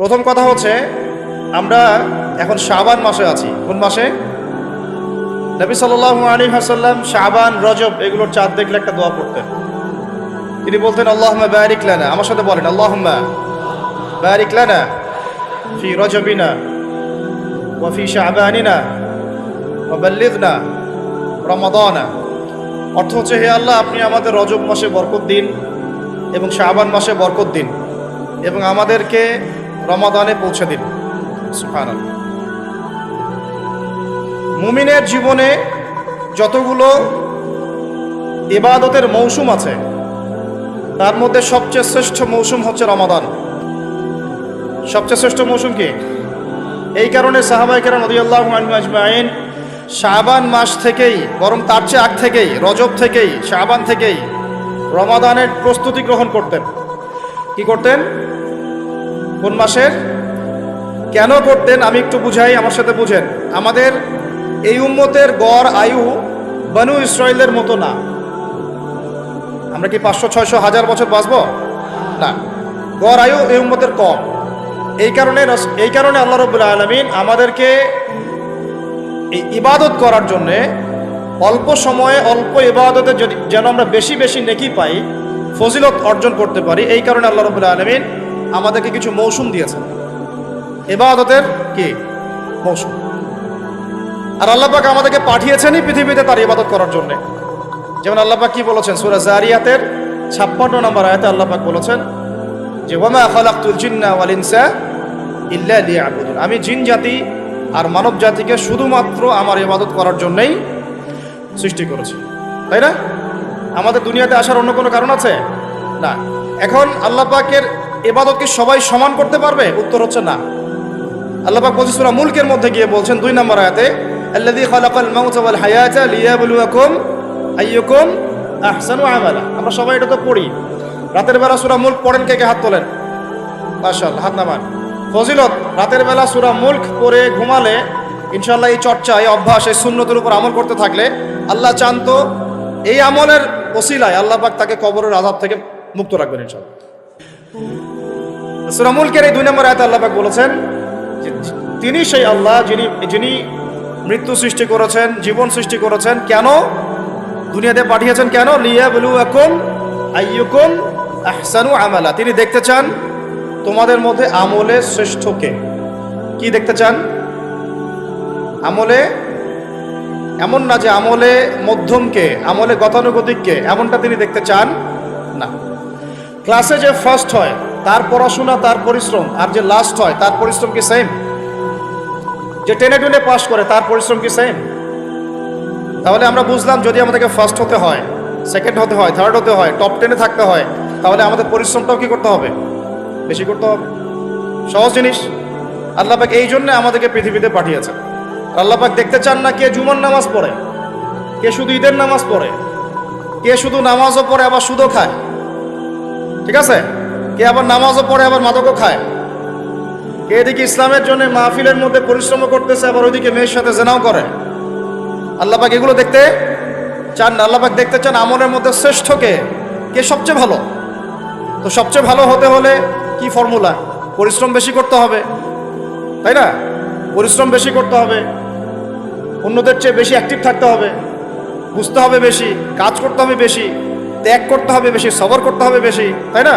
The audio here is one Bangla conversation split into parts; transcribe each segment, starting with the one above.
প্রথম কথা হচ্ছে, আমরা এখন শাবান মাসে আছি। কোন মাসে? নবী সাল্লাল্লাহু আলাইহি ওয়াসাল্লাম শাবান, রজব এগুলোর চাঁদ দেখলে একটা দোয়া পড়তেন। তিনি বলতেন, আল্লাহুম্মা বারিক লানা। আমার সাথে বলেন, আল্লাহুম্মা বারিক লানা ফি রজবিনা ওয়া ফি শাবানিনা ওয়া বাল্লিগনা রমাদানা। অর্থ হচ্ছে, হে আল্লাহ, আপনি আমাদের রজব মাসে বরকত দিন এবং শাবান মাসে বরকত দিন এবং আমাদেরকে রমাদানে পৌঁছে সুবহানাল্লাহ। মুমিনের জীবনে যতগুলো ইবাদতের মৌসুম আছে, তার মধ্যে সবচেয়ে শ্রেষ্ঠ মৌসুম হচ্ছে রমাদান। সবচেয়ে শ্রেষ্ঠ মৌসুম কি? এই কারণে সাহাবাইকেরা নদীল্লাহ আজমাইন শাবান মাস থেকেই, বরং তার চেয়ে আগ থেকেই, রজব থেকেই, শাবান থেকেই রমাদানের প্রস্তুতি গ্রহণ করতেন। কি করতেন? কোন মাসের? কেন করতেন? আমি একটু বুঝাই, আমার সাথে বুঝেন। আমাদের এই উম্মতের গড় আয়ু বানু ইসরায়েলের মতো না। আমরা কি পাঁচশো, ছয়শো, হাজার বছর বাঁচবো? না। গড় আয়ু এই উম্মতের কম। এই কারণে এই কারণে আল্লাহ রবুল্লা আলমিন আমাদেরকে এই ইবাদত করার জন্যে অল্প সময়ে অল্প ইবাদতে যদি, যেন আমরা বেশি বেশি নেকি পাই, ফজিলত অর্জন করতে পারি, এই কারণে আল্লাহ রবুল্লা আলমিন আমাদেরকে কিছু মৌসুম দিয়েছেন ইবাদতের কি? মৌসুম। আর আল্লাপাক আমাদেরকে পাঠিয়েছেনই পৃথিবীতে তার ইবাদত করার জন্যে। যেমন আল্লাপাক কি বলেছেন? সুরা জারিয়াতের ছাপ্পান্ন নম্বর আয়াতে আল্লাপাক বলেছেন যে, ওয়ামা খালাকতুল জিন্না ওয়াল ইনসা ইল্লা লিয়াবুদুন। আমি জিন জাতি আর মানব জাতিকে শুধুমাত্র আমার ইবাদত করার জন্যই সৃষ্টি করেছি। তাই না? আমাদের দুনিয়াতে আসার অন্য কোনো কারণ আছে? না। এখন আল্লাহ পাকের ইবাদত কি সবাই সমান করতে পারবে? উত্তর হচ্ছে না। আল্লাহ পাক বলছে সূরা মুলকের মধ্যে গিয়ে বলছেন দুই নম্বর আয়াতে, আল্লাযী খালাকাল মাউতা ওয়াল হায়াতা লিয়াবলুয়াকুম আইয়ুকুম আহসানু আমালা। আমরা সবাই এটা তো পড়ি। রাতের বেলা সূরা মুলক পড়েন কে কে? হাত তোলেন। মাশাআল্লাহ, হাত নামান। ফজিলত, রাতের বেলা সূরা মুলক পড়ে ঘুমালে ইনশাআল্লাহ এই চর্চা, এই অভ্যাস, এই সুন্নতের উপর আমল করতে থাকলে আল্লাহ চান তো এই আমলের ওসিলায় আল্লাহ পাক তাকে কবরের আযাব থেকে মুক্ত রাখবেন ইনশাআল্লাহ। সূরা মুলকের এই দুই নম্বর আয়াতে আল্লাপাক বলেছেন যে তিনি সেই আল্লাহ যিনি যিনি মৃত্যু সৃষ্টি করেছেন, জীবন সৃষ্টি করেছেন, কেন? দুনিয়াতে পাঠিয়েছেন কেন? লিয়া বলু এখন আইয়ুকুম আহসানু আমালা। তিনি দেখতে চান তোমাদের মধ্যে আমলে শ্রেষ্ঠকে কি? দেখতে চান? আমলে এমন না যে আমলে মধ্যমকে আমলে গতানুগতিককে এমনটা তিনি দেখতে চান না। ক্লাসে যে ফার্স্ট হয় তার পড়াশোনা, তার পরিশ্রম, আর যে লাস্ট হয়, তার পরিশ্রম কি সেম যে টেনে টেনে পাস করে, তার পরিশ্রম কি সেম তাহলে আমরা বুঝলাম যদি আমাদেরকে ফার্স্ট হতে হয় সেকেন্ড হতে হয় থার্ড হতে হয় টপ টেনে থাকতে হয়, তাহলে আমাদের পরিশ্রমটাও কি করতে হবে? বেশি করতে হবে। সহজ জিনিস। আল্লাপাক এই জন্য আমাদেরকে পৃথিবীতে পাঠিয়েছেন। আল্লাপাক দেখতে চান না কে জুমার নামাজ পড়ে, কে শুধু ঈদের নামাজ পড়ে, কে শুধু নামাজও পড়ে, আবার সুদও খায়। ঠিক আছে? কে আবার নামাজও পড়ে, আবার মাদকও খায়? কে এদিকে ইসলামের জন্য মাহফিলের মধ্যে পরিশ্রম করতেছে, আবার ওইদিকে মেয়ের সাথে জেনাও করে? আল্লাপাক এগুলো দেখতে চান না? আল্লাপাক দেখতে চান আমলের মধ্যে শ্রেষ্ঠ কে? কে সবচেয়ে ভালো? তো সবচেয়ে ভালো হতে হলে কি ফর্মুলা? পরিশ্রম বেশি করতে হবে, তাই না? পরিশ্রম বেশি করতে হবে, অন্যদের চেয়ে বেশি অ্যাক্টিভ থাকতে হবে, বুঝতে হবে বেশি, কাজ করতে হবে বেশি, ত্যাগ করতে হবে বেশি, সবর করতে হবে বেশি, তাই না?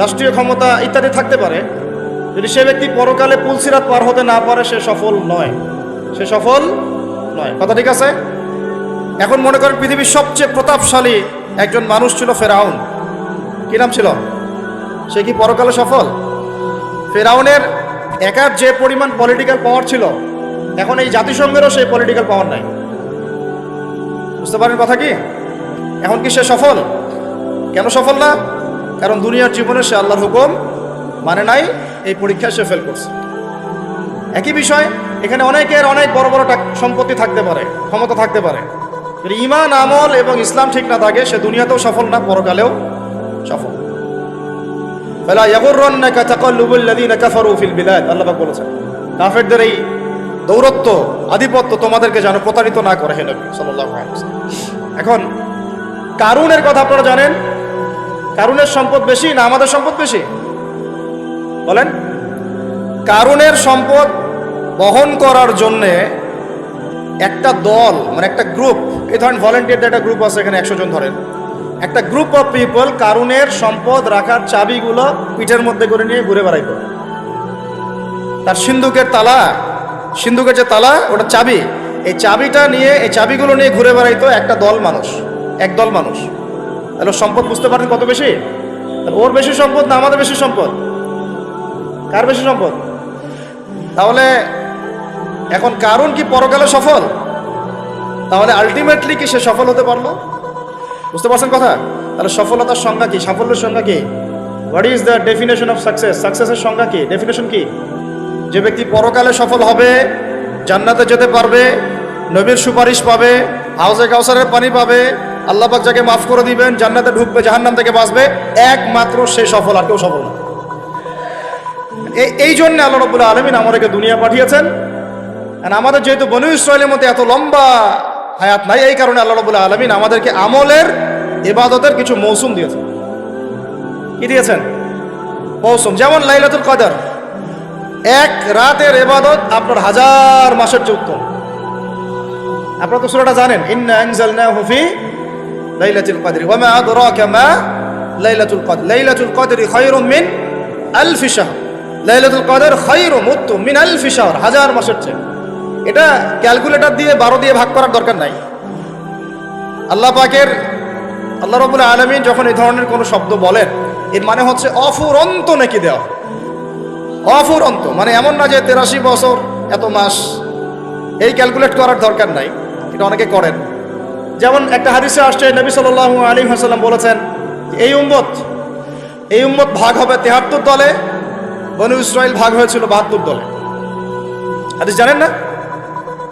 রাষ্ট্রীয় ক্ষমতা ইত্যাদি থাকতে পারে। যদি সে ব্যক্তি পরকালে পুলসিরাত পার হতে না পারে, সে সফল নয়। সে সফল নয়। কথা ঠিক আছে? এখন মনে করেন পৃথিবীর সবচেয়ে প্রতাপশালী একজন মানুষ ছিল ফেরাউন। কি নাম ছিল? সে কি পরকালে সফল? ফেরাউনের একার যে পরিমাণ পলিটিক্যাল পাওয়ার ছিল, এখন এই জাতিসংঘেরও সেই পলিটিক্যাল পাওয়ার নাই। বুঝতে পারেন কথা কি? এখন কি সে সফল? কেন সফল না? কারণ দুনিয়ার জীবনে সে আল্লাহর হুকুম মানে নাই, এই পরীক্ষায় সে ফেল করছে। একই বিষয়, এখানে অনেকের অনেক বড় বড় সম্পত্তি থাকতে পারে, ক্ষমতা থাকতে পারে। ইমান আমল এবং ইসলাম ঠিক না থাকে, সে দুনিয়াতেও সফল না, পরকালেও সফল। ফেলা ফিল আল্লাহ এই দৌরত্ব, আধিপত্য তোমাদেরকে যেন প্রতারিত না করে এখন কথা আপনারা জানেন কারুনের সম্পদ বেশি না আমাদের সম্পদ বেশি? বলেন। কারুনের সম্পদ বহন করার জন্যে একটা দল মানে একটা গ্রুপ এই ধরেন ভলেন্টিয়ারদের একটা গ্রুপ আছে এখানে একশো জন ধরেন। একটা গ্রুপ অফ পিপল কারুনের সম্পদ রাখার চাবিগুলো পিঠের মধ্যে করে নিয়ে ঘুরে বেড়াইত তার সিন্ধুকের তালা, সিন্ধুকের যে তালা, ওটা চাবি। এই চাবিটা নিয়ে, এই চাবিগুলো নিয়ে ঘুরে বেড়াইতো একটা দল মানুষ, এক দল মানুষ। তাহলে সম্পদ বুঝতে পারেন কত বেশি? ওর বেশি সম্পদ না আমাদের বেশি সম্পদ? কার বেশি সম্পদ? তাহলে এখন কারণ কি পরকালে সফল? তাহলে আলটিমেটলি কি সে সফল হতে পারল? বুঝতে পারছেন কথা? তাহলে সফলতার সংজ্ঞা কি? সাফল্যের সংজ্ঞা কি? What is the definition of success সাকসেসের সংজ্ঞা কি? ডেফিনেশন কি? যে ব্যক্তি পরকালে সফল হবে, জান্নাতে যেতে পারবে, নবীর সুপারিশ পাবে, হাউজে কাউসারের পানি পাবে আল্লাহ পাক যাকে মাফ করে দিবেন, জান্নাতে ঢুকবে, জাহান্নাম থেকে বাঁচবে, একমাত্র সে সফল আর কেউ সফল না। এই জন্য আল্লাহ রবুল্লাহ আলমিন আমাদেরকে দুনিয়া পাঠিয়েছেন। আর আমাদের যেহেতু বনু ইসরায়েলের মধ্যে এত লম্বা হায়াত নাই, এই কারণে আল্লাহ রবুল্লাহ আলমিন আমাদেরকে আমলের, ইবাদতের কিছু মৌসুম দিয়েছেন। কি দিয়েছেন? মৌসুম। যেমন লাইলাতুল কদর। এক রাতের ইবাদত আপনার হাজার মাসের উত্তম। আপনারা তো সুরাটা জানেন, ইন্না আনজালনাহু ফি লাইলাতুল কদর। ওয়া মা আদরাকা মা লাইলাতুল কদর। লাইলাতুল কদর খায়রুম মিন আলফি শাহর। লাইলাতুল কদর খায়রুম উত্তম মিন আলফি শাহর, হাজার মাসের চেয়ে। এটা ক্যালকুলেটর দিয়ে বারো দিয়ে ভাগ করার দরকার নাই। আল্লাহ পাকের, আল্লাহ রবুল আলমিন যখন এই ধরনের কোনো শব্দ বলেন, এর মানে হচ্ছে অফুরন্ত নাকি দেওয়া। অফুরন্ত মানে এমন না যে তেরাশি বছর, এত মাস। এই ক্যালকুলেট করার দরকার নাই। এটা অনেকে করেন। যেমন একটা হাদিসে আসছে, নবী সাল আলী হাসাল্লাম বলেছেন, এই উম্মত এই উম্মত ভাগ হবে তেহাত্তর দলে, বনু ইসরায়েল ভাগ হয়েছিল বাহাত্তর দলে। হাদিস জানেন না?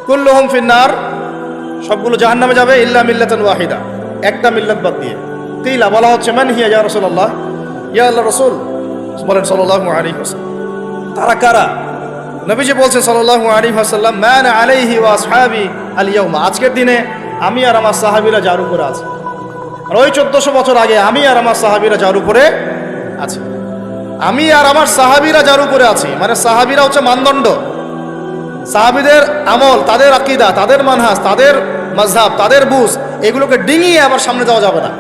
কুল্লুহম ফিন্নার, সবগুলো জাহান নামে যাবে, ইল্লা মিল্লাতান ওয়াহিদা, একটা মিল্লাত বাদ দিয়ে। কিলা, বলা হচ্ছে, মান হিয়া ইয়া রাসূলুল্লাহ? ইয়া আল্লাহ রসুল? বলেন, সাল্লাল্লাহু আলাইহি ওয়াসাল্লাম। তারা কারা? নবীজি বলছেন সাল্লাহ আলাইহি ওয়াসাল্লাম ম্যান আলাইহি ওয়া আসহাবি আল ইয়াউমা আজকের দিনে আমি আর আমার সাহাবীরা যার উপরে আছি। আর ওই চোদ্দশো বছর আগে আমি আর আমার সাহাবীরা যার উপরে আছি। আমি আর আমার সাহাবীরা যার উপরে আছি মানে সাহাবীরা হচ্ছে মানদণ্ড। সাহাবিদের আমল, তাদের আকিদা, তাদের মানহাস তাদের মজহাব তাদের বুঝ, এগুলোকে ডিঙিয়ে আবার সামনে যাওয়া যাবে না।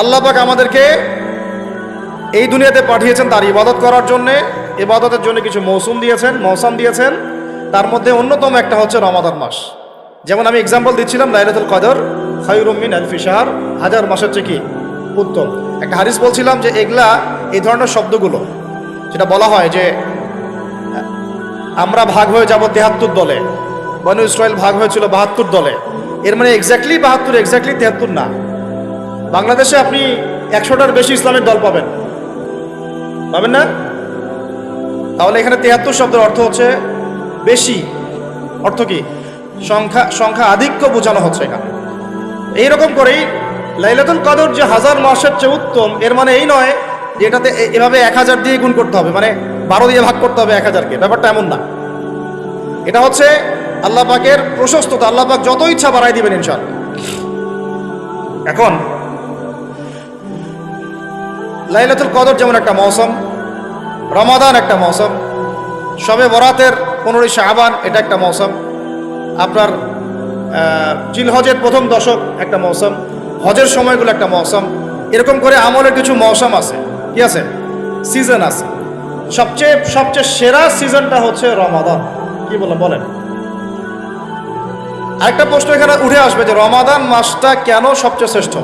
আল্লাহ পাক আমাদেরকে এই দুনিয়াতে পাঠিয়েছেন তার ইবাদত করার জন্যে। ইবাদতের জন্য কিছু মৌসুম দিয়েছেন, মৌসাম দিয়েছেন। তার মধ্যে অন্যতম একটা হচ্ছে রমাদান মাস। যেমন আমি এক্সাম্পল দিচ্ছিলাম, লাইলাতুল কদর খায়রুমিন আলফি শাহর, হাজার মাসের চেয়ে কি উত্তম। একটা হারিস বলছিলাম যে এগুলা এই ধরনের শব্দগুলো, যেটা বলা হয় যে, আমরা ভাগ হয়ে যাব তেহাত্তর দলে, বনু ইসরায়েল ভাগ হয়েছিল বাহাত্তর দলে। এর মানে এক্স্যাক্টলি বাহাত্তর এক্স্যাক্টলি তেহাত্তর না। বাংলাদেশে আপনি একশোটার বেশি ইসলামের দল পাবেন। পাবেন না? তাহলে এখানে তেহাত্তর শব্দের অর্থ হচ্ছে বেশি। অর্থ কি? সংখ্যা সংখ্যা আধিক্য বোঝানো হচ্ছে এখানে। এইরকম করেই লাইলাতুল কদর যে হাজার মাসের চেয়ে উত্তম, এর মানে এই নয় যে এটাতে এভাবে এক হাজার দিয়ে গুণ করতে হবে মানে বারো দিয়ে ভাগ করতে হবে এক হাজারকে। ব্যাপারটা এমন না। এটা হচ্ছে আল্লাহ পাকের প্রশস্ততা। আল্লাহ পাক যত ইচ্ছা বাড়াই দিবেন ইনশাল্লাহ এখন লাইলাতুল কদর যেমন একটা মৌসুম, রমাদান একটা মৌসুম, সবে বরাতের পনেরোই শাহবান এটা একটা মৌসুম আপনার আহ, জিলহজের প্রথম দশক একটা মৌসুম হজের সময়গুলো একটা মৌসুম এরকম করে আমলের কিছু মৌসুম আছে কি আছে সিজন আছে সবচেয়ে সবচেয়ে সেরা সিজনটা হচ্ছে রমাদান কি বললাম বলেন আরেকটা প্রশ্ন এখানে উঠে আসবে যে রমাদান মাসটা কেন সবচেয়ে শ্রেষ্ঠ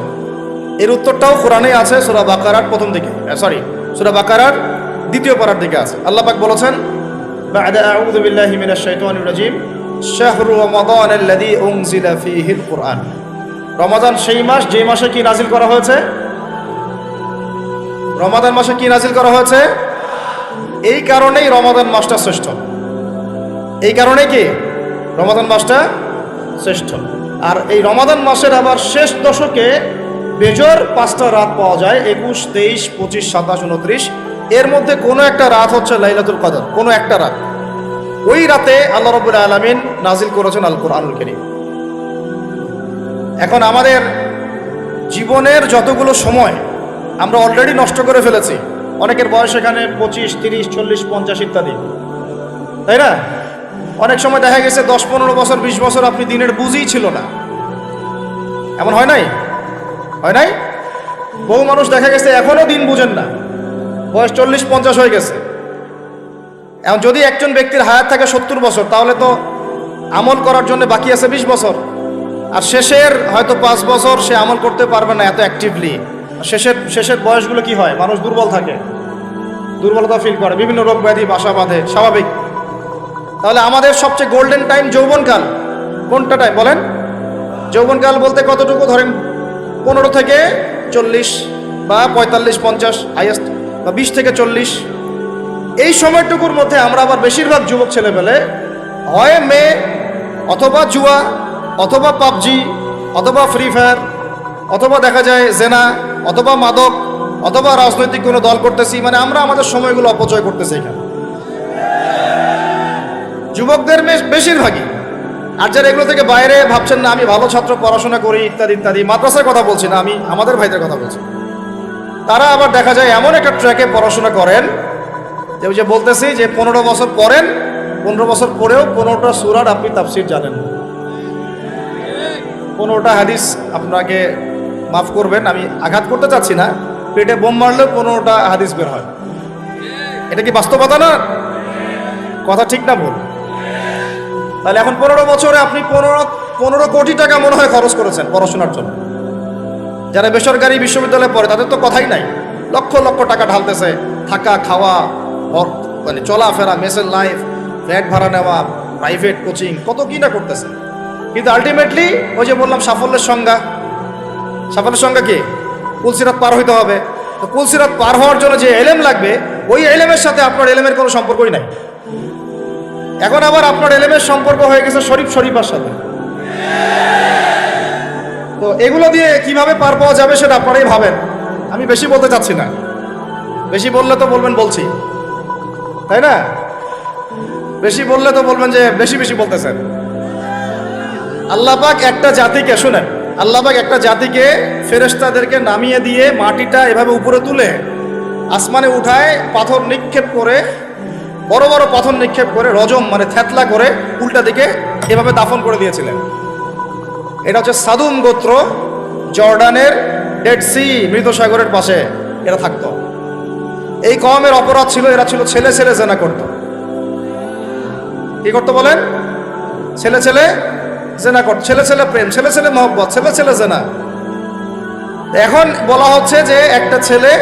এর উত্তরটাও কোরআনে আছে সুরা বাকারার প্রথম দিকে সরি সুরা বাকারার দ্বিতীয় পারার দিকে আছে আল্লাহ পাক বলেছেন بعد أعوذ بالله من الشيطان الرجيم শাহরু রমাদান আল্লাযী উনজিলা ফীহিল কুরআন। রমাদান সেই মাস যে মাসে কি নাজিল করা হয়েছে? রমাদান মাসে কি নাজিল করা হয়েছে? এই কারণেই রমাদান মাসটা শ্রেষ্ঠ। এই কারণে কি? রমাদান মাসটা শ্রেষ্ঠ। আর এই রমাদান মাসের আবার শেষ দশকে বেজর পাঁচটা রাত পাওয়া যায়, একুশ, তেইশ, পঁচিশ, সাতাশ, উনত্রিশ। এর মধ্যে কোনো একটা রাত হচ্ছে লাইলাতুল কদর, কোনো একটা রাত। ওই রাতে আল্লাহ রবুল আলমিন নাজিল করেছেন আল কোরআনুল করিম। এখন আমাদের জীবনের যতগুলো সময় আমরা অলরেডি নষ্ট করে ফেলেছি, অনেকের বয়স এখানে পঁচিশ, তিরিশ, চল্লিশ, পঞ্চাশ ইত্যাদি। তাই না? অনেক সময় দেখা গেছে দশ, পনেরো বছর, বিশ বছর আপনি দিনের বুঝই ছিল না। এমন হয় নাই? হয় নাই? বহু মানুষ দেখা গেছে এখনও দিন বুঝেন না। বয়স চল্লিশ, পঞ্চাশ হয়ে গেছে। এখন যদি একজন ব্যক্তির হায়াত থাকে সত্তর বছর, তাহলে তো আমল করার জন্য বাকি আছে বিশ বছর। আর শেষের হয়তো পাঁচ বছর সে আমল করতে পারবে না এত অ্যাক্টিভলি শেষের শেষের বয়সগুলো কি হয়? মানুষ দুর্বল থাকে। দুর্বলতা ফিল করে। বিভিন্ন রোগ ব্যাধি, বাসা বাঁধে, স্বাভাবিক। তাহলে আমাদের সবচেয়ে গোল্ডেন টাইম যৌবনকাল। কোনটা টাইম বলেন। যৌবনকাল বলতে কতটুকু? ধরেন পনেরো থেকে চল্লিশ বা পঁয়তাল্লিশ, পঞ্চাশ হাইয়েস্ট বা বিশ থেকে চল্লিশ। এই সময়টুকুর মধ্যে আমরা আবার বেশিরভাগ যুবক ছেলে পেলে হয় মেয়ে অথবা জুয়া, অথবা পাবজি, অথবা ফ্রি ফায়ার, অথবা দেখা যায় জেনা, অথবা মাদক, অথবা রাজনৈতিক কোনো দল করতেছি মানে আমরা আমাদের সময়গুলো অপচয় করতেছি এখানে। যুবকদের বেশ- বেশিরভাগই। আর যারা এগুলো থেকে বাইরে ভাবছেন না, আমি ভালো ছাত্র, পড়াশোনা করি, ইত্যাদি ইত্যাদি, মাদ্রাসার কথা বলছি না, আমি আমাদের ভাইদের কথা বলছি। তারা আবার দেখা যায় এমন একটা ট্র্যাকে পড়াশোনা করেন যে যে বলতেছি যে পনেরো বছর পড়েন পনেরো বছর পরেও পনেরোটা সুরার আপনি তাফসির জানেন। পনেরোটা হাদিস আপনাকে মাফ করবেন, আমি আঘাত করতে চাচ্ছি না, পেটে বোম মারলেও পনেরোটা হাদিস বের হয়। এটা কি বাস্তবতা না? কথা ঠিক না ভুল। তাহলে এখন পনেরো বছরে আপনি পনেরো পনেরো কোটি টাকা মনে হয় খরচ করেছেন পড়াশোনার জন্য। যারা বেসরকারি বিশ্ববিদ্যালয়ে পড়ে, তাদের তো কথাই নাই। লক্ষ লক্ষ টাকা ঢালতেছে, থাকা, খাওয়া মানে চলাফেরা মেসের লাইফ ফ্ল্যাট ভাড়া নেওয়া প্রাইভেট কোচিং কত কি না করতেছে। কিন্তু আলটিমেটলি ওই যে বললাম সাফল্যের সংজ্ঞা। সাফল্যের সংজ্ঞা কি? কুলসিরাত পার হইতে হবে। তো কুলসিরাত পার হওয়ার জন্য যে এলেম লাগবে, ওই এলেমের সাথে আপনার এলেমের কোনো সম্পর্কই নাই। এখন আবার আপনার এলেমের সম্পর্ক হয়ে গেছে শরীফ শরীফার সাথে। তো এগুলো দিয়ে কীভাবে পার পাওয়া যাবে সেটা আপনারাই ভাবেন। আমি বেশি বলতে চাচ্ছি না। বেশি বললে তো বলবেন বলছি। তাই না? বেশি বললে তো বলবেন যে বেশি বেশি বলতেছেন। আল্লাপাক একটা জাতিকে, শুনেন, আল্লাপাক একটা জাতিকে ফেরেশতাদেরকে নামিয়ে দিয়ে মাটিটা এভাবে উপরে তুলে আসমানে উঠায়, পাথর নিক্ষেপ করে, বড় বড় পাথর নিক্ষেপ করে, রজম মানে থ্যাতলা করে উল্টা দিকে এভাবে দাফন করে দিয়েছিলেন। এটা হচ্ছে সাদুম গোত্র জর্ডানের ডেড সি মৃত সাগরের পাশে এরা থাকতো। এই কমের অপরাধ ছিল, এরা ছিল ছেলে ছেলে জেনা করত। কি করতো বলেন? ছেলে ছেলে জেনা করত। ছেলে ছেলে প্রেম, ছেলে ছেলে মহব্বত, ছেলে ছেলে জেনা। এখন বলা হচ্ছে যে একটা ছেলে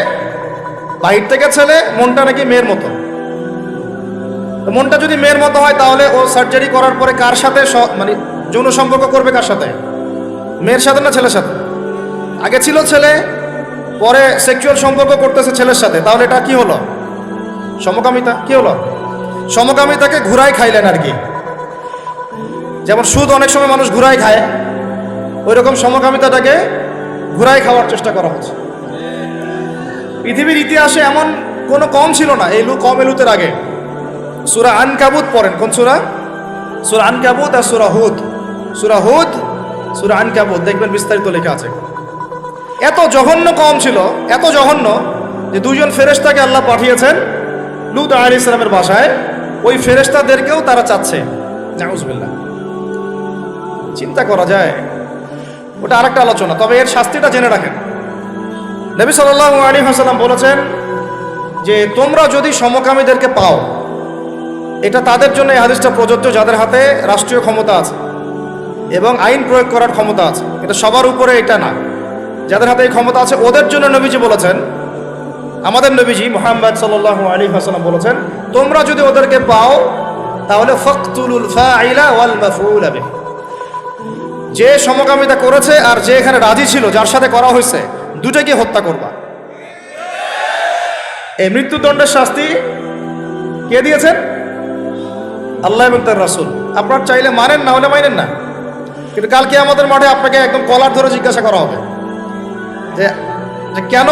বাহির থেকে ছেলে, মনটা নাকি মেয়ের মতো। মনটা যদি মেয়ের মতো হয়, তাহলে ও সার্জারি করার পরে কার সাথে মানে যৌন সম্পর্ক করবে কার সাথে? মেয়ের সাথে না ছেলের সাথে? আগে ছিল ছেলে পরে সেক্সুয়াল সম্পর্ক করতেছে ছেলের সাথে, তাহলে এটা কি হলো? সমকামিতা? কি হলো? সমকামিতাকে ঘুরাই খাইলেন আর কি। যেমন সুদ অনেক সময় মানুষ ঘুরাই খায় ওই রকম সমকামিতাটাকে ঘুরাই খাওয়ার চেষ্টা করা হচ্ছে। পৃথিবীর ইতিহাসে এমন কোনো কম ছিল না, এই লু কম এলুতের আগে। সুরা আনকাবুত পড়েন, কোন সুরা? সুরা আনকাবুত আর সুরা হুদ। সুরা হুদ, সুরা আনকাবুত, দেখবেন বিস্তারিত লেখা আছে। এত জঘন্য কম ছিল, এত জঘন্য যে দুজন ফেরেশতাকে আল্লাহ পাঠিয়েছেন লুত আলী ইসলামের বাসায়। ওই ফেরেশতাদেরকেও তারা চাচ্ছে। চিন্তা করা যায়। ওটা আরেকটা আলোচনা, তবে এর শাস্তিটা জেনে রাখেন। নবী সাল্লাল্লাহু আলী হাসালাম বলেছেন যে, তোমরা যদি সমকামীদেরকে পাও, এটা তাদের জন্য এই হাদিসটা প্রযোজ্য যাদের হাতে রাষ্ট্রীয় ক্ষমতা আছে এবং আইন প্রয়োগ করার ক্ষমতা আছে। এটা সবার উপরে এটা না। যাদের হাতে এই ক্ষমতা আছে, ওদের জন্য নবীজি বলেছেন, আমাদের নবীজি মোহাম্মদ সাল্লাল্লাহু আলী হাসালাম বলেছেন, তোমরা যদি ওদেরকে পাও, তাহলে যে সমকামিতা করেছে আর যে এখানে রাজি ছিল, যার সাথে করা হয়েছে দুটাকে হত্যা করবা। এই মৃত্যুদণ্ডের শাস্তি কে দিয়েছেন? আল্লাহ তার রাসুল। আপনার চাইলে মানেন, না হলে মানেন না। কিন্তু কালকে আমাদের মাঠে আপনাকে একদম কলার ধরে জিজ্ঞাসা করা হবে। যে কেন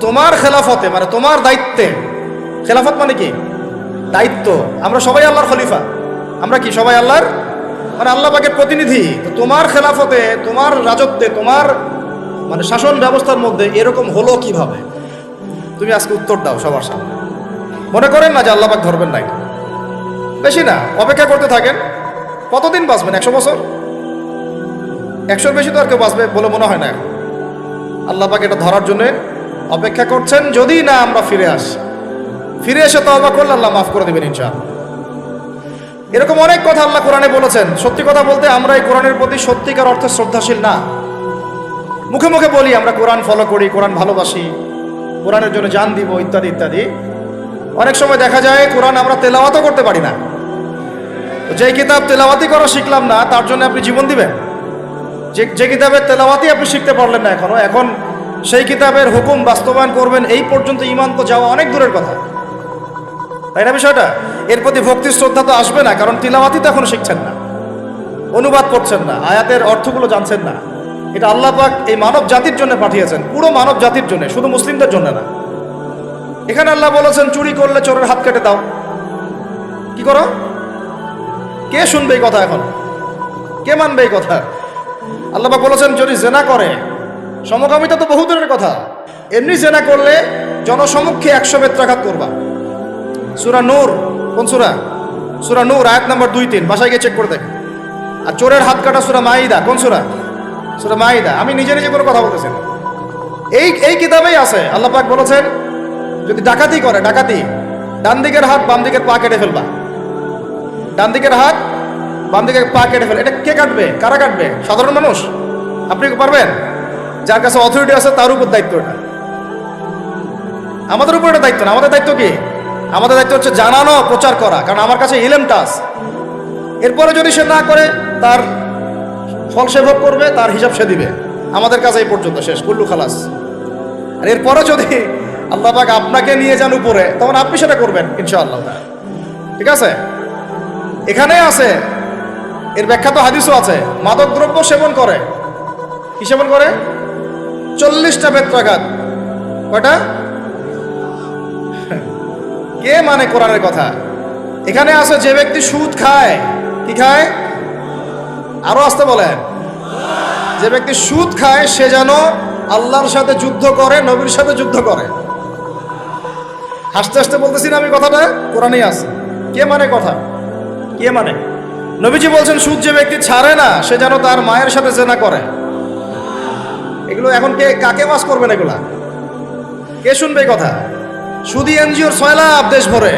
তোমার খেলাফতে মানে তোমার দায়িত্বে, খেলাফত মানে কি? দায়িত্ব। আমরা সবাই আল্লাহর খলিফা। আমরা কি সবাই আল্লাহর? মানে আল্লাহ পাকের প্রতিনিধি। তো তোমার খেলাফতে, তোমার রাজত্বে, তোমার মানে শাসন ব্যবস্থার মধ্যে এরকম হলো কীভাবে? তুমি আজকে উত্তর দাও সবার সামনে। মনে করেন না যে আল্লাহ পাক ধরবেন নাই। বেশি না, অপেক্ষা করতে থাকেন। কতদিন বাঁচবেন? একশো বছর? একশোর বেশি তো আর কেউ বাঁচবে বলে মনে হয় না এখন। আল্লাহ পাক এটা ধরার জন্য অপেক্ষা করছেন। যদি না, আমরা ফিরে আসি। ফিরে এসে তওবা করলে আল্লাহ মাফ করে দেবেন ইনশাআল্লাহ। এরকম অনেক কথা আল্লাহ কোরআনে বলেছেন। সত্যি কথা বলতে আমরা এই কোরআনের প্রতি সত্যিকার অর্থে শ্রদ্ধাশীল না। মুখে মুখে বলি, আমরা কোরআন ফলো করি, কোরআন ভালোবাসি, কোরআনের জন্য জান দিব, ইত্যাদি ইত্যাদি। অনেক সময় দেখা যায়, কোরআন আমরা তেলাওয়াতও করতে পারি না। যে কিতাব তেলাওয়াতি করা শিখলাম না, তার জন্য আপনি জীবন দিবেন। যে যে কিতাবের তেলাওয়াতি আপনি শিখতে পারলেন না এখনও, এখন সেই কিতাবের হুকুম বাস্তবায়ন করবেন, এই পর্যন্ত ইমান তো যাওয়া অনেক দূরের কথা। তাই না বিষয়টা? এর প্রতি ভক্তি, শ্রদ্ধা তো আসবে না, কারণ তিলাওয়াতি তো এখনও শিখছেন না। অনুবাদ করছেন না, আয়াতের অর্থগুলো জানছেন না। এটা আল্লাহ পাক এই মানব জাতির জন্য পাঠিয়েছেন, পুরো মানব জাতির জন্য, শুধু মুসলিমদের জন্য না। এখানে আল্লাহ বলেছেন, চুরি করলে চোরের হাত কেটে দাও। কি করো? কে শুনবে এই কথা এখন? কে মানবে এই কথা? আল্লাহ বলেছেন, যদি জেনা করে, সমকামিতা তো বহু দূরের কথা। এমনি জেনা করলে জনসমক্ষে একশো বেত্রাঘাত করবা। সুরা নূর, কোন সুরা? সুরা নূর, আয়াত নাম্বার দুই, তিন। বাসায় গিয়ে চেক করে দেখ। আর চোরের হাত কাটা সুরা মাইদা কোন সুরা? সুরা মাইদা আমি নিজে নিজে কোনো কথা বলতেছি। এই এই কিতাবেই আছে। আল্লাহ পাক বলেছেন, যদি ডাকাতি করে, ডাকাতি, ডান দিকের হাত বাম দিকের পা কেটে ফেলবা। ডান দিকের হাত বাম দিকের পা কেটে ফেলে। এটা কে কাটবে? কারা কাটবে? সাধারণ মানুষ? আপনি কি পারবেন? যার কাছে অথরিটি আছে, তার উপর দায়িত্ব এটা। আমাদের উপর এটা দায়িত্ব না। আমাদের দায়িত্ব কি? আমাদের দায়িত্ব হচ্ছে জানানো, প্রচার করা। কারণ আমার কাছে ইলেমটা আছে এরপরে যদি সে না করে, তার ফল সে ভোগ করবে, তার হিসাব সে দিবে। আমাদের কাছে এই পর্যন্ত শেষ। কুল্লু খালাস। আর এরপরে যদি আল্লাহ পাক আপনাকে নিয়ে যান উপরে, তখন আপনি সেটা করবেন, ইনশাআল্লাহ। ঠিক আছে? এখানে আছে এর ব্যাখ্যা তো হাদিসও আছে। মাদক দ্রব্য সেবন করে। কি সেবন করে? চল্লিশটা বেত্রাঘাত। কয়টা? কে মানে কোরআনের কথা? এখানে আছে যে ব্যক্তি সুদ খায়, কি খায়? আরও আসতে বলেন। যে ব্যক্তি সুদ খায়, সে যেন আল্লাহর সাথে যুদ্ধ করে, নবীর সাথে যুদ্ধ করে। হাসতে হাসতে বলতেছি না আমি কথাটা? কোরআনেই আছে। কে মানে কথা? কে মানে? নবীজি বলছেন, সুদ যে ব্যক্তি ছাড়ে না, সে যেন তার মায়ের সাথে জেনা করে। এগুলো এখন কে, কাকে ওয়াজ করবেন এগুলা? কে শুনবে কথা? সুদি এনজিওর ছয় লাভ দেশ ভরে।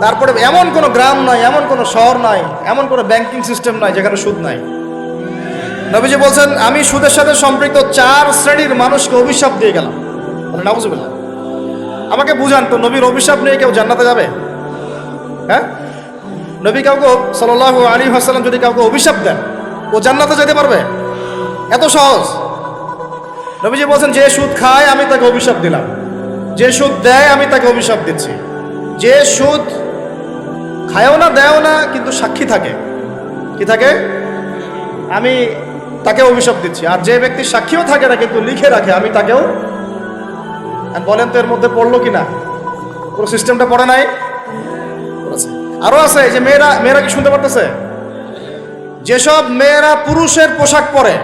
তারপরে এমন কোনো গ্রাম নাই, এমন কোনো শহর নাই, এমন কোনো ব্যাংকিং সিস্টেম নাই যেখানে সুদ নাই। নবীজি বলছেন, আমি সুদের সাথে সম্পৃক্ত চার শ্রেণির মানুষকে অভিশাপ দিয়ে গেলাম। বলে নাবুজুবিল্লাহ আমাকে বুঝান তো, নবীর অভিশাপ নিয়ে কেউ জান্নাতে যাবে? হ্যাঁ? নবী কাউকে সাল্লাহ আলী হাসালাম যদি কাউকে অভিশাপ দেন, ও জান্নাতে যেতে পারবে? এত সহজ। নবীজি বলছেন, যে সুদ খায়, আমি তাকে অভিশাপ দিলাম। যে সুদ দেয়, আমি তাকে অভিশাপ দিচ্ছি। যে সুদ খায়ও না, দেয়ও না, কিন্তু সাক্ষী থাকে। কি থাকে? আমি তাকে অভিশাপ দিচ্ছি। আর যে ব্যক্তি সাক্ষীও থাকে না, কিন্তু লিখে রাখে, আমি তাকেও বলেন তো এর মধ্যে পড়ল কি না পুরো সিস্টেমটা পড়ে নাই? পড়েছে। আরও আছে যে মেয়েরা মেয়েরা কি শুনতে পারতেছে? যেসব মেয়েরা পুরুষের পোশাক পরে,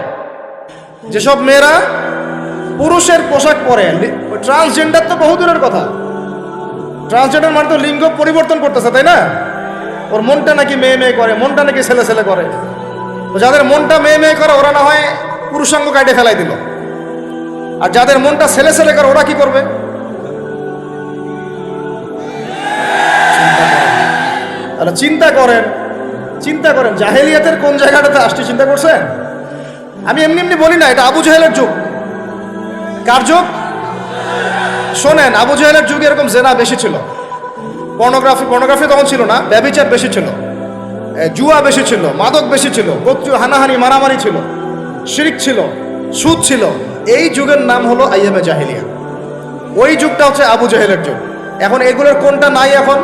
যেসব মেয়েরা পুরুষের পোশাক পরে ট্রান্সজেন্ডার তো বহু দূরের কথা। ট্রান্সজেন্ডার মানে তো লিঙ্গ পরিবর্তন করতেছে, তাই না? ওর মনটা নাকি মেয়ে মেয়ে করে, মনটা নাকি ছেলে ছেলে করে। তো যাদের মনটা মেয়ে মেয়ে করে, ওরা না হয় পুরুষাঙ্গ কাটে ফেলাই দিল। আর যাদের মনটা ছেলে ছেলে করে, ওরা কি করবে? তাহলে চিন্তা করেন চিন্তা করেন, জাহেলিয়াতের কোন জায়গাটাতে আসছে চিন্তা করছেন? আমি এমনি এমনি বলি না, এটা আবু জাহেলের যুগ। কার যুগ? শোনেন, আবু জাহেলের যুগে এরকম জেনা বেশি ছিল। পর্নোগ্রাফি পর্নোগ্রাফি তখন ছিল না ব্যবিচার বেশি ছিল। জুয়া বেশি ছিল, মাদক বেশি ছিল, গোত্রীয় হানাহানি, মারামারি ছিল, শিরিক ছিল, সুদ ছিল। এই যুগের নাম হলো আইয়ামে জাহিলিয়া। ওই যুগটা হচ্ছে আবু জাহেলের যুগ। এখন এগুলোর কোনটা নাই এখন?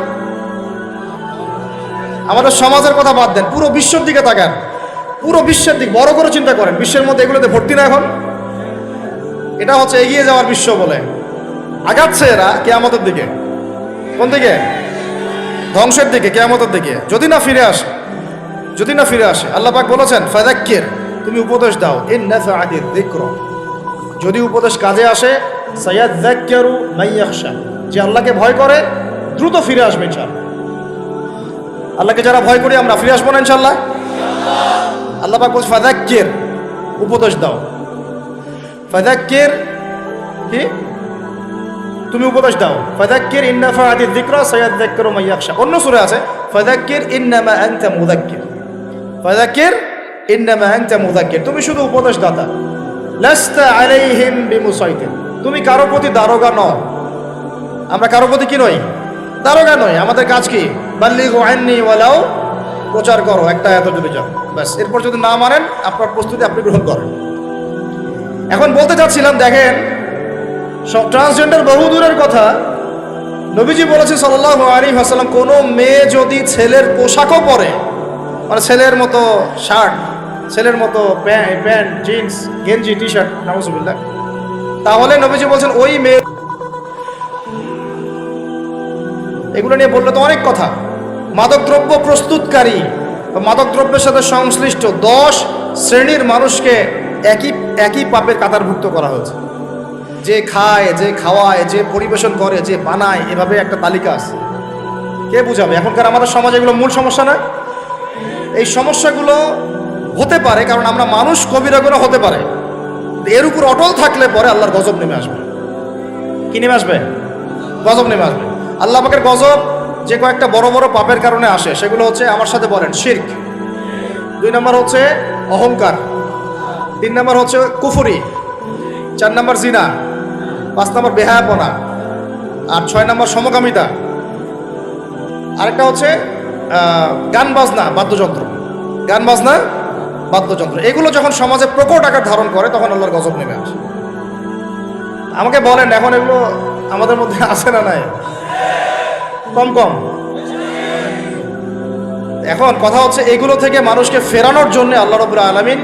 আমাদের সমাজের কথা বাদ দেন, পুরো বিশ্বের দিকে তাকান। পুরো বিশ্বের দিক, বড় করে চিন্তা করেন, বিশ্বের মধ্যে এগুলোতে ভর্তি না এখন। এটা হচ্ছে এগিয়ে যাওয়ার বিশ্ব বলে। আগাচ্ছে এরা কেয়ামতের দিকে। কোন দিকে? ধ্বংসের দিকে, কেয়ামতের দিকে। যদি না ফিরে আসে, যদি না ফিরে আসে, আল্লাহ পাক বলেছেন ফাদাক্কির তুমি উপদেশ দাও এর ইন নাফাআতির যিকর। যদি উপদেশ কাজে আসে সায়াযাক্কারু মাইয়াখশা। যে আল্লাহকে ভয় করে, দ্রুত ফিরে আসবে, ইনশাআল্লাহ। আল্লাহকে যারা ভয় করি, আমরা ফিরে আসব না ইনশাআল্লাহ। আল্লাহ পাক বলছে ফাদাক্কির উপদেশ দাও। ফাদাক্কির কি? তুমি উপদেশ দাও। ফাদাক্কির ইন্না ফাআতির যিকরা সায়াযাক্কারু মাইয়াখশা অন্য সূরা আছে ফাদাক্কির ইন্নামা আনতা মুযাক্কির। ফাদাক্কির ইন্নামা আনতা মুযাক্কির। তুমি শুধু উপদেশ দাতা লাস্তা আলাইহিম বিমুসাইতির তুমি কারও প্রতি দারোগা নও। আমরা কারও প্রতি কি নই? দারোগা নই আমাদের কাজ কি? বাল্লিগু আন্নি ওয়ালাউ, প্রচার করো, একটা এত যদি যাও ব্যাস, এরপর যদি না মানেন, আপনার প্রস্তুতি আপনি গ্রহণ করেন। এখন বলতে চাচ্ছিলাম, দেখেন, সব ট্রান্সজেন্ডার বহু দূরের কথা। নবীজি বলেছেন সাল্লাহ আলী হাসালাম কোনো মেয়ে যদি ছেলের পোশাকও পরে মানে ছেলের মতো শার্ট, ছেলের মতো প্যান্ট, জিন্স, গেঞ্জি টি শার্ট নামসুবিল্লা তাহলে নবীজি বলছেন, ওই মেয়ে এগুলো নিয়ে বললে তো অনেক কথা। মাদকদ্রব্য প্রস্তুতকারী বা মাদকদ্রব্যের সাথে সংশ্লিষ্ট দশ শ্রেণির মানুষকে একই একই পাপের কাতারভুক্ত করা হয়েছে। যে খায়, যে খাওয়ায়, যে পরিবেশন করে, যে বানায়, এভাবে একটা তালিকা আছে। কে বুঝাবে? এখনকার আমাদের সমাজে এগুলো মূল সমস্যা না? এই সমস্যাগুলো হতে পারে, কারণ আমরা মানুষ কবিরাগুলো হতে পারে। এর উপর অটল থাকলে পরে আল্লাহর গজব নেমে আসবে। কি নেমে আসবে? গজব নেমে আসবে। আল্লাহ পাকের গজব যে কয়েকটা বড় বড় পাপের কারণে আসে, সেগুলো হচ্ছে আমার সাথে বলেন, শির্ক। দুই নম্বর হচ্ছে অহংকার। তিন নম্বর হচ্ছে কুফুরি। চার নম্বর জিনা। পাঁচ নম্বর বেহায়াপনা। আর ছয় নম্বর সমকামিতা। আরেকটা হচ্ছে গান বাজনা, বাদ্যযন্ত্র। গান বাজনা, বাদ্যযন্ত্র। এগুলো যখন সমাজে প্রকট আকার ধারণ করে, তখন আল্লাহর গজব নেমে আসে। আমাকে বলেন, এখন এগুলো আমাদের মধ্যে আসে না নাই? কম কম। এখন কথা হচ্ছে এগুলো থেকে মানুষকে ফেরানোর জন্য আল্লাহ রবুল্লা আলমিন